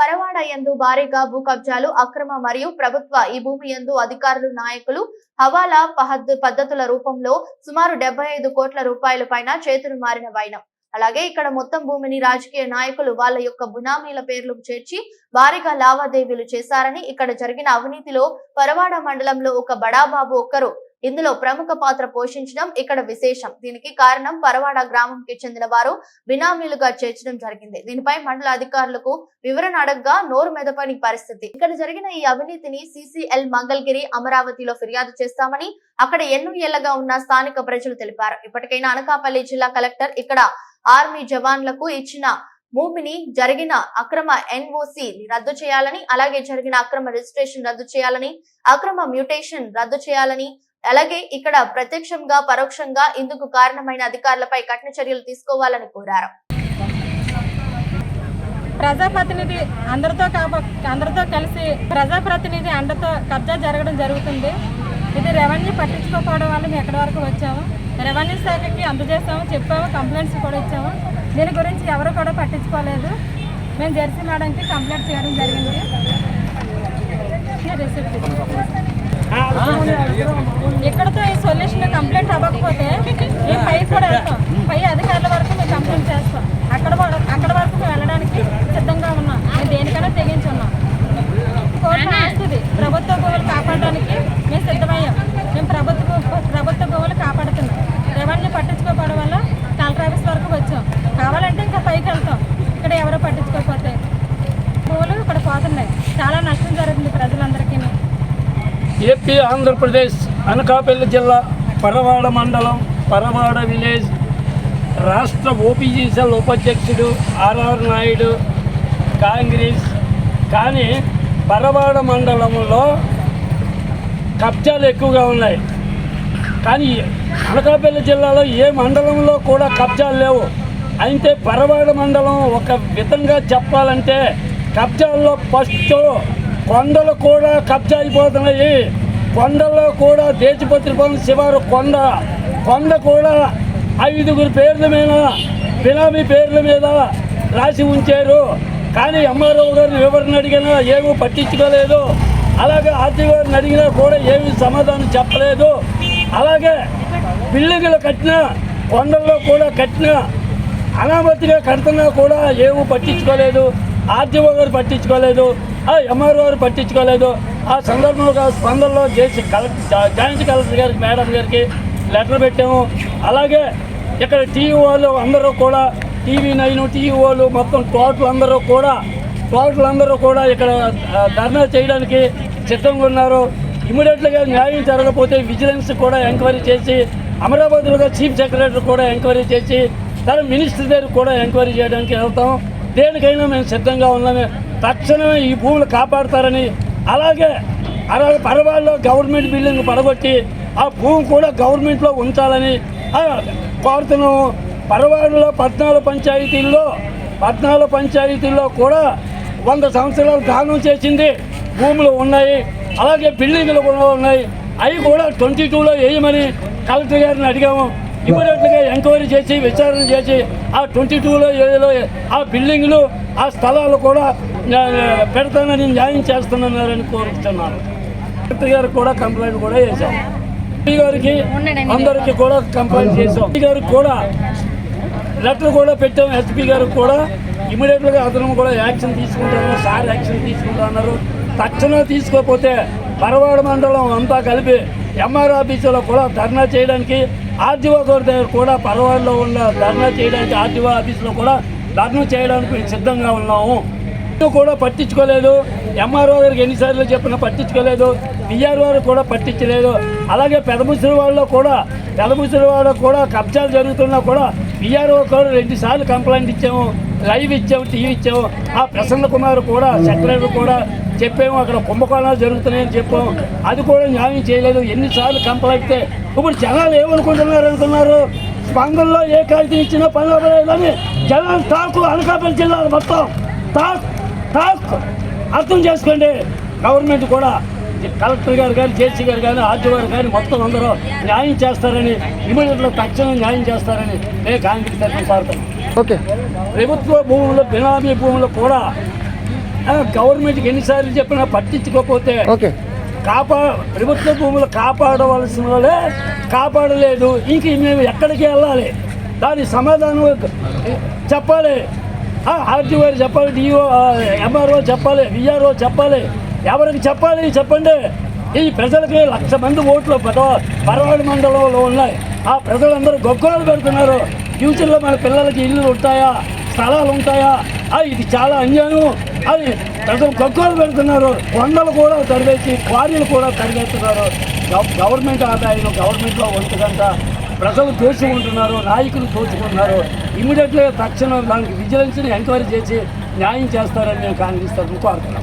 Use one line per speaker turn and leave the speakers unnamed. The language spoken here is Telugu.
పరవాడ యందు భారీగా భూ కబ్జాలు అక్రమ మరియు ప్రభుత్వ ఈ భూమి యందు అధికారులు నాయకులు హవాలా పద్ధతుల రూపంలో సుమారు డెబ్బై ఐదు కోట్ల రూపాయల పైన చేతులు మారిన వైనం. అలాగే ఇక్కడ మొత్తం భూమిని రాజకీయ నాయకులు వాళ్ళ యొక్క బునామీల పేర్లు చేర్చి భారీగా లావాదేవీలు చేశారని ఇక్కడ జరిగిన అవినీతిలో పరవాడ మండలంలో ఒక బడాబాబు ఒక్కరు ఇందులో ప్రముఖ పాత్ర పోషించడం ఇక్కడ విశేషం. దీనికి కారణం పరవాడ గ్రామంకి చెందిన వారు బినామీలుగా చేర్చడం జరిగింది. దీనిపై మండల అధికారులకు వివరణ అడగ్గా నోరు మెదపని పరిస్థితి. ఇక్కడ జరిగిన ఈ అవినీతిని సిసిఎల్ మంగళగిరి అమరావతిలో ఫిర్యాదు చేస్తామని అక్కడ ఎన్నో ఏళ్ళగా ఉన్న స్థానిక ప్రజలు తెలిపారు. ఇప్పటికైనా అనకాపల్లి జిల్లా కలెక్టర్ ఇక్కడ ఆర్మీ జవాన్లకు ఇచ్చిన భూమిని జరిగిన అక్రమ ఎన్ఓసి రద్దు చేయాలని అలాగే జరిగిన అక్రమ రిజిస్ట్రేషన్ రద్దు చేయాలని అక్రమ మ్యూటేషన్ రద్దు చేయాలని అలాగే ఇక్కడ ప్రత్యక్షంగా పరోక్షంగా ఇందుకు కారణమైన అధికారులపై కఠిన చర్యలు తీసుకోవాలని కోరారు.
ప్రజాప్రతినిధి అందరితో అందరితో కలిసి ప్రజాప్రతినిధి అండతో కబ్జా జరగడం జరుగుతుంది. ఇది రెవెన్యూ పట్టించుకోకపోవడం వల్ల మేము ఎక్కడి వరకు వచ్చాము. రెవెన్యూ శాఖకి అందజేసాము చెప్పాము కంప్లైంట్స్ కూడా ఇచ్చాము. దీని గురించి ఎవరు కూడా పట్టించుకోలేదు. మేము జెర్సీ మేడంకి కంప్లైంట్ చేయడం జరిగింది. రిసిప్ట్ ఇక్కడతో ఈ సొల్యూషన్ కంప్లైంట్ అవ్వకపోతే ఈ పై కూడా వెళ్తాం పై అధికారుల వరకు మేము కంప్లైంట్ చేస్తాం అక్కడ వర- అక్కడ వరకు మేము వెళ్ళడానికి సిద్ధంగా ఉన్నాం మేము దేనికైనా తెగించున్నాం కోర్టు ఆస్తుంది ప్రభుత్వ భూములు కాపాడడానికి మేము సిద్ధమయ్యాం మేము ప్రభుత్వ భూ- ప్రభుత్వ భూములు కాపాడుతున్నాం రెవెన్యూ పట్టించుకోకపోవడం వల్ల కలెక్టర్ ఆఫీస్ వరకు వచ్చాం కావాలంటే ఇంకా పైకి వెళ్తాం ఇక్కడ ఎవరో పట్టించుకోకపోతే భూములు ఇక్కడ పోతున్నాయి చాలా నష్టం జరుగుతుంది ప్రజలందరికీ
ఏపీ ఆంధ్రప్రదేశ్ అనకాపల్లి జిల్లా పరవాడ మండలం పరవాడ విలేజ్ రాష్ట్ర ఓపీజీసీఎల్ ఉపాధ్యక్షుడు ఆర్ఆర్ నాయుడు కాంగ్రెస్. కానీ పరవాడ మండలంలో కబ్జాలు ఎక్కువగా ఉన్నాయి. కానీ అనకాపల్లి జిల్లాలో ఏ మండలంలో కూడా కబ్జాలు లేవు. అయితే పరవాడ మండలం ఒక విధంగా చెప్పాలంటే కబ్జాల్లో ఫస్ట్ కొండలు కూడా కబ్జా అయిపోతున్నాయి. కొండల్లో కూడా దేశపత్రిపం శివారు కొండ. కొండ కూడా ఐదుగురు పేర్ల మీద బినామీ పేర్ల మీద రాసి ఉంచారు. కానీ ఎంఆర్ఓ గారిని వివరణ అడిగినా ఏమీ పట్టించుకోలేదు. అలాగే ఆర్టీ గారిని అడిగినా కూడా ఏమీ సమాధానం చెప్పలేదు. అలాగే బిల్డింగ్లు కట్టిన కొండల్లో కూడా కట్టిన అనామతిగా కడుతున్నా కూడా ఏమీ పట్టించుకోలేదు. ఆర్టీఓ గారు పట్టించుకోలేదు ఆ ఎంఆర్ఓ గారు పట్టించుకోలేదు. ఆ సందర్భంలో స్పందనలో చేసి కలెక్టర్ జాయింట్ కలెక్టర్ గారికి మేడం గారికి లెటర్ పెట్టాము. అలాగే ఇక్కడ టీవీ అందరూ కూడా టీవీ నైన్ టీవీ మొత్తం టోటల్ అందరూ కూడా టోటల్ అందరూ కూడా ఇక్కడ ధర్నా చేయడానికి సిద్ధంగా ఉన్నారు. ఇమీడియట్గా న్యాయం జరగకపోతే విజిలెన్స్ కూడా ఎంక్వైరీ చేసి అమరాబాద్లో చీఫ్ సెక్రటరీ కూడా ఎంక్వైరీ చేసి తన మినిస్టర్ దగ్గర కూడా ఎంక్వైరీ చేయడానికి వెళ్తాం. దేనికైనా మేము సిద్ధంగా ఉన్నాము. తక్షణమే ఈ భూములు కాపాడతారని అలాగే అలాగే పరవాడలో గవర్నమెంట్ బిల్డింగ్ పడగొట్టి ఆ భూమి కూడా గవర్నమెంట్లో ఉంచాలని కోరుతున్నాము. పరవాడలో పద్నాలుగు పంచాయతీల్లో పద్నాలుగు పంచాయతీల్లో కూడా వంద సంవత్సరాలు దానం చేసింది భూములు ఉన్నాయి. అలాగే బిల్డింగ్లు కూడా ఉన్నాయి. అవి కూడా ట్వంటీ టూలో వేయమని కలెక్టర్ గారిని అడిగాము. ఇమీడియట్గా ఎంక్వైరీ చేసి విచారణ చేసి ఆ ట్వంటీ టూలో ఏదో ఆ బిల్డింగ్లు ఆ స్థలాలు కూడా పెడతానని న్యాయం చేస్తున్నారని కోరుతున్నాను. కలెక్టర్ గారికి కూడా కంప్లైంట్ కూడా చేశాం గారికి అందరికి కూడా కంప్లైంట్ చేశాం. గారికి కూడా లెటర్ కూడా పెట్టాం. ఎస్పీ గారికి కూడా ఇమీడియట్గా అతను కూడా యాక్షన్ తీసుకుంటారు సార్ యాక్షన్ తీసుకుంటున్నారు తక్షణం తీసుకోకపోతే పరవాడ మండలం అంతా కలిపి ఎంఆర్ ఆఫీసులో కూడా ధర్నా చేయడానికి ఆర్టీఓ గారి దగ్గర కూడా పరవాడలో ఉన్న ధర్నా చేయడానికి ఆర్టీఓ ఆఫీసులో కూడా ధర్నా చేయడానికి మేము సిద్ధంగా ఉన్నాము. కూడా పట్టించుకోలేదు. ఎంఆర్ఓ గారికి ఎన్నిసార్లు చెప్పినా పట్టించుకోలేదు. పిఆర్ఓ కూడా పట్టించలేదు. అలాగే పెదముసిరి వాళ్ళు కూడా పెదముసిరి వాళ్ళు కూడా కబ్జాలు జరుగుతున్నా కూడా పిఆర్ఓ కూడా రెండుసార్లు కంప్లైంట్ ఇచ్చాము. లైవ్ ఇచ్చాము టీవీ ఇచ్చాము. ఆ ప్రసన్న కుమార్ కూడా సెక్రటరీ కూడా చెప్పాము. అక్కడ కుంభకోణాలు జరుగుతున్నాయని చెప్పాము. అది కూడా న్యాయం చేయలేదు. ఎన్నిసార్లు కంప్లైంట్ అయితే ఇప్పుడు జనాలు ఏమనుకుంటున్నారు అనుకున్నారు? స్పందనలో ఏ కాగితం ఇచ్చినా పని అవ్వలేదని జనాలు తాకు అనకాపల్లి జిల్లాలో మొత్తం. టాక్ టాక్ అర్థం చేసుకోండి. గవర్నమెంట్ కూడా కలెక్టర్ గారు కానీ జేసీ గారు కానీ ఆర్టీ గారు కానీ మొత్తం అందరూ న్యాయం చేస్తారని ఇమీడియట్లో తక్షణం న్యాయం చేస్తారని నేను కాంగ్రెస్ తరఫున కోరుతాను
ఓకే.
ప్రభుత్వ భూములు బినామీ భూములు కూడా గవర్నమెంట్కి ఎన్నిసార్లు చెప్పినా పట్టించుకోకపోతే
ఓకే.
కాపా ప్రభుత్వ భూములు కాపాడవలసిన వాళ్ళే కాపాడలేదు. ఇంక మేము ఎక్కడికి వెళ్ళాలి? దాని సమాధానం చెప్పాలి. ఆర్టీఓ చెప్పాలి డిఓ ఎంఆర్ఓ చెప్పాలి విఆర్ఓ చెప్పాలి. ఎవరికి చెప్పాలి చెప్పండి. ఈ ప్రజలకి లక్ష మంది ఓట్లు పరవ పరవాడి మండలంలో ఉన్నాయి. ఆ ప్రజలందరూ గొగ్గోలు పెడుతున్నారు. ఫ్యూచర్లో మన పిల్లలకి ఇల్లు ఉంటాయా? స్థలాలు ఉంటాయా? ఇది చాలా అన్యాయం. అది ప్రజలు గొగ్గోలు పెడుతున్నారు. కొండలు కూడా తరివేసి క్వారీలు కూడా తరివేస్తున్నారు. గవర్నమెంట్ ఆదాయం గవర్నమెంట్లో వంతుకంట ప్రజలు దోచుకుంటున్నారు నాయకులు దోచుకుంటున్నారు ఇమీడియట్గా తక్షణం దానికి విజిలెన్స్ని ఎంక్వైరీ చేసి న్యాయం చేస్తారని నేను కాంగ్రెస్ తరఫున కోరుతున్నాను